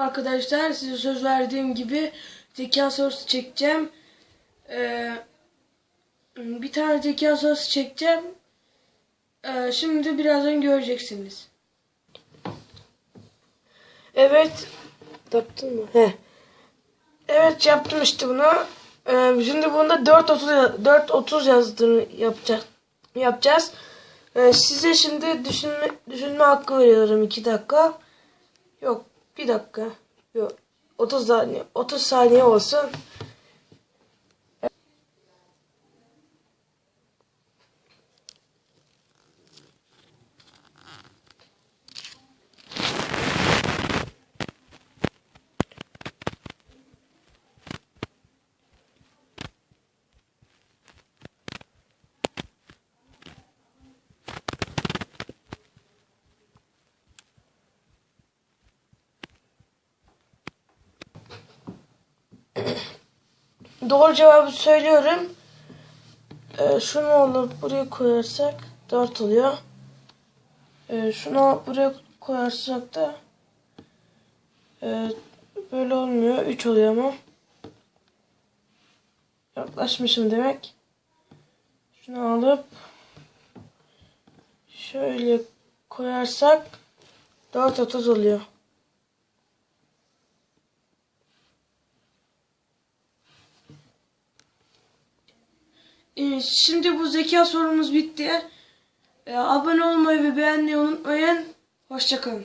Arkadaşlar size söz verdiğim gibi zeka sorusu çekeceğim. Ee, bir tane zeka sorusu çekeceğim. Ee, şimdi birazdan göreceksiniz. Evet. Yaptın mı? He. Evet yaptım işte bunu. Ee, şimdi bunda 4.30 4.30 yazdığını yapacağız. Yapacağız. Ee, size şimdi düşünme düşünme hakkı veriyorum 2 dakika. Yok bir dakika. Yok 30 saniye 30 saniye olsun. Doğru cevabı söylüyorum. Ee, şunu alıp buraya koyarsak 4 oluyor. Ee, şunu buraya koyarsak da e, böyle olmuyor. 3 oluyor ama. Yaklaşmışım demek. Şunu alıp şöyle koyarsak 4.30 oluyor. Ee, Şimdi bu zeka sorumuz bitti. Ee, Abone olmayı ve beğenmeyi unutmayın. Hoşçakalın.